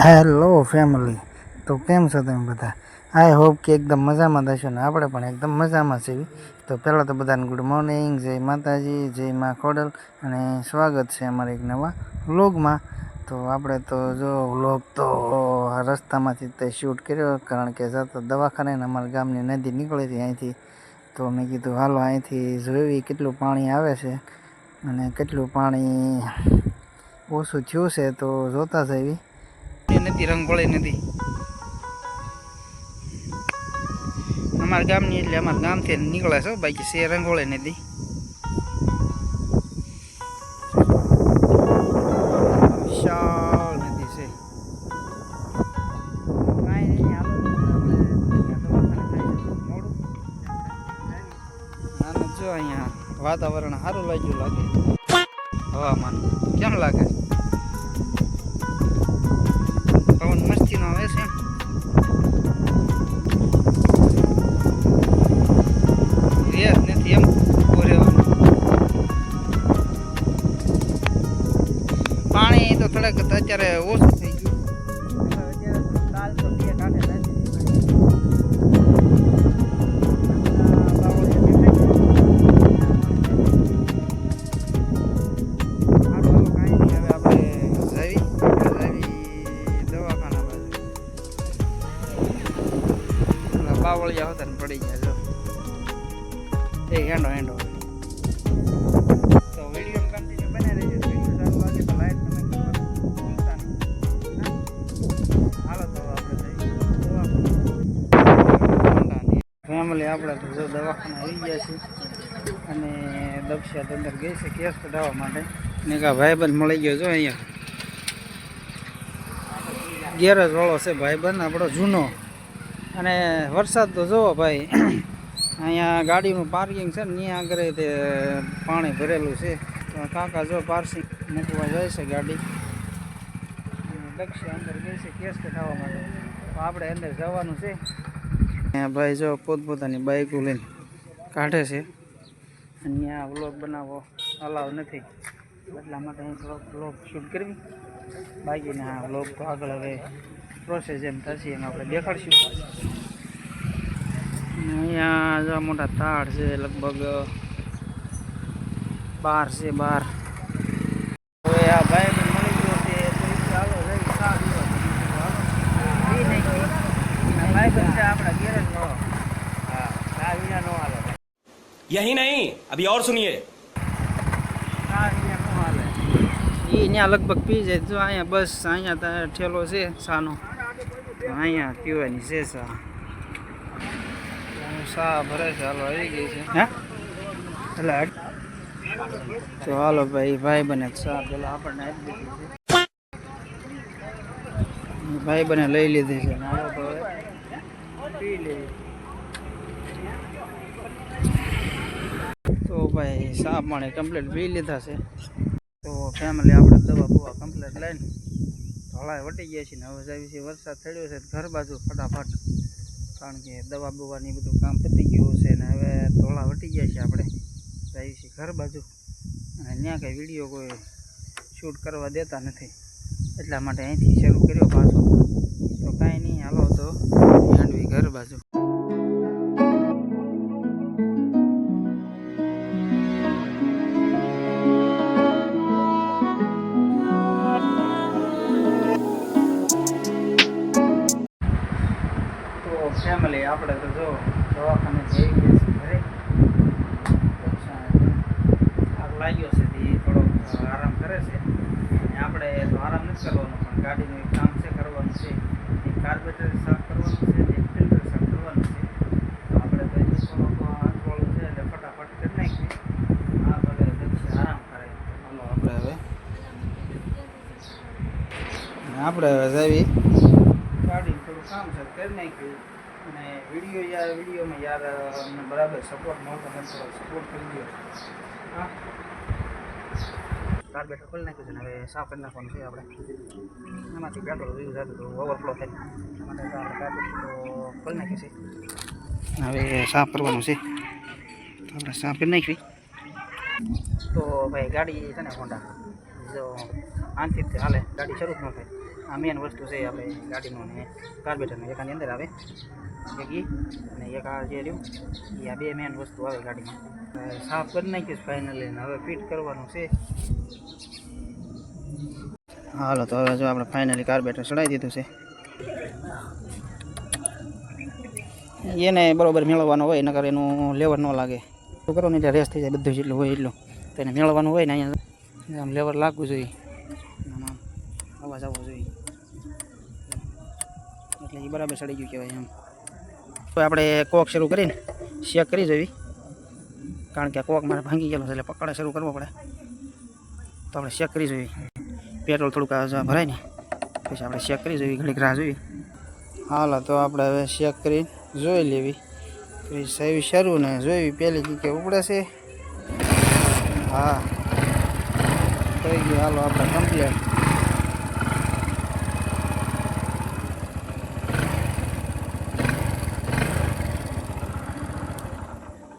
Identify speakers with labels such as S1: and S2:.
S1: Hello family તો કેમ છો તમે બધા? આઈ હોપ કે એકદમ મજામાં થશો ને. આપણે પણ એકદમ મજામાં છીએ. તો પહેલાં તો બધાને ગુડ મોર્નિંગ જય માતાજી, જય મા ખોડલ. અને સ્વાગત છે અમારા એક નવા વ્લોગમાં તો આપણે તો જો વ્લોગ તો રસ્તામાંથી તે શૂટ કર્યો, કારણ કે જતો દવાખાને અમારા ગામની નદી નીકળી હતી અહીંથી. તો મેં કીધું, હાલો, અહીંથી જોઈ કેટલું પાણી આવે છે અને કેટલું પાણી ઓછું થયું છે તો જોતા જઈએ. નથી રંગોળી નથી અમારા ગામની એટલે અમારા ગામથી નીકળે છે બાકી છે રંગોળી નથી વિશાળ નદી છે કાંઈ નહીં હાલો દવાખાને જાય છે મોડું અને જો અહીંયા વાતાવરણ સારું લાગ્યું લાગે હવામાન કેમ લાગે પાણી તો અત્યારે ઓછું થઈ ગયું. અત્યારે તો બે કાંઠે બાવળિયા હતા ને પડી ગયા, જો. એ હેંડો હેંડો. ફેમિલી આપણે તો જો દવાખાને આવી ગયા છીએ અને દક્ષા અંદર ગઈ છે કેસ કઢાવવા માટે. ને કા ભાઈબંધ મળી ગયો જો અહીંયા. ગેરેજ વાળો છે ભાઈબંધ, આપણો જૂનો. અને વરસાદ તો જુઓ ભાઈ, અહીંયા ગાડીનું પાર્કિંગ છે ને, ત્યાં આગળ તે પાણી ભરેલું છે. તો કાકા જો પાર્સિંગ મૂકવા જાય છે ગાડી. અને અંદર ગઈ છે કેસ કઢાવવા માટે. આપણે અંદર જવાનું છે. અહીંયા ભાઈ જો પોતપોતાની બાઈકો લઈને કાઢે છે. અને આ વ્લોગ બનાવવો અલાવ નથી. એટલા માટે અહીં થોડોક વ્લોગ શૂટ કરવી. બાકીના આ વ્લોગ તો આગળ હવે પ્રોસેસ જેમ થશે, એમ આપણે દેખાડશું. અહીંયા જો મોટા તાળ છે, લગભગ બાર છે, બાર. હવે આ ભાઈ મળી ગયો છે તો ઈ કે હાલો જઈ ચા પીવા. હાલો. ઈ નહીં ઈ. આ ભાઈબંધ છે આપણા ગેરેજ વાળો હા ચા વિના નો હાલે
S2: यही नहीं अभी और सुनिए
S1: ચા વિના નો હાલે ઈ અહીંયા લગભગ પી જાય જો અહીંયા બસ અહીંયા તારે ઠેલો છે સાનો અહીંયા પીવાની છે સા સા ભરે છે હાલો આવી ગઈ છે હે એટલે હટ. તો હાલો ભાઈ ભાઈ બને સા પેલા આપણને આપી દીધી છે ભાઈ બને લઈ લીધી છે ને હાલો તો હવે પી લઈએ તો ભાઈ સાફ પાણી કમ્પ્લીટ પી લીધા છે. તો ફેમિલી આપણે દવા બવા કમ્પ્લીટ લઈને ધોળાએ વટી ગયા છીએ ને હવે જાય છે વરસાદ થયો છે ઘર બાજુ ફટાફટ. કારણ કે દવા બવાની બધું કામ પતી ગયું છે ને હવે ધોળા વટી ગયા છીએ આપણે. જાય છીએ ઘર બાજુ. અને ત્યાં કંઈ વીડિયો કોઈ શૂટ કરવા દેતા નથી. એટલા માટે અહીંથી શરૂ કર્યો પાછો. તો કાંઈ નહીં, હાલો તો માંડવી ઘર બાજુ. ફેમિલી આપણે તો જો દવાખાને જઈ ગયા છે ઘરે. આગ લાગ્યો છે તે થોડો આરામ કરે છે. અને આપણે તો આરામ નથી કરવાનો, પણ ગાડીનું એક કામ છે કરવાનું છે. એક કાર્બેટર સાફ કરવાનું છે, એક ફિલ્ટર સાફ કરવાનું છે. તો આપણે તો એ થોડોક અંતવાળું છે એટલે ફટાફટ કરી નાખીએ. આ ભલે આરામ કરે. ચાલો આપણે હવે આપણે હવે જાવી. ગાડી થોડું કામ છે, કરી નાખ્યું અને વીડિયો યાર વિડીયોમાં યાર અમને બરાબર સપોર્ટ મળતો નથી સપોર્ટ કરી દો હા? કાર્બેટર ખોલી નાખ્યું છે ને, હવે સાફ કરી નાખવાનું છે આપણે. એમાંથી પેટ્રોલ યુઝ થતું તો ઓવરફ્લો થાય માટે કાર્બેટર ખોલી નાખ્યું છે. હવે સાફ કરવાનું છે. આપણે સાફ કરી નાખવી તો ભાઈ, ગાડી છે ને હોન્ડા જો આનથી હાલે, ગાડી શરૂ જ ન થાય. આ મેન વસ્તુ છે આપણે ગાડીનું ને કાર્બેટરનું એકાની અંદર આવે. એક અને એક આ જે રહ્યું, એ આ બે મેન વસ્તુ આવે ગાડીમાં. સાફ કરી નાખીશ ફાઇનલી હવે ફિટ કરવાનું છે. હાલો, તો હવે જો આપણે ફાઇનલી કાર્બેટર ચડાવી દીધું છે. એને બરોબર મેળવવાનો હોય, નકર એનું લેવર ન લાગે. તો કરો ને રેસ થઈ જાય, બધું જેટલું હોય એટલું. તો એને મેળવવાનું હોય ને અહીંયા. આમ લેવર લાગવું જોઈએ. અવાજ આવવો જોઈએ. એટલે એ બરાબર સડી ગયું કહેવાય એમ. તો આપણે કોક શરૂ કરીને શેક કરી જોવી કારણ કે કોક મારે ભાંગી ગયેલો છે એટલે પકડે શરૂ કરવો પડે. તો આપણે શેક કરી જોઈએ પેટ્રોલ થોડુંક ભરાય ને, પછી આપણે શેક કરી જોઈએ ઘડીક રાહ જોઈએ હાલો, તો આપણે હવે શેક કરી જોઈ લેવી. પછી સેવી શરૂ ને જોઈ પહેલી કે ઉપડે છે. હા. થઈ ગયું. હાલો, આપણે કમ્પ્લીટ.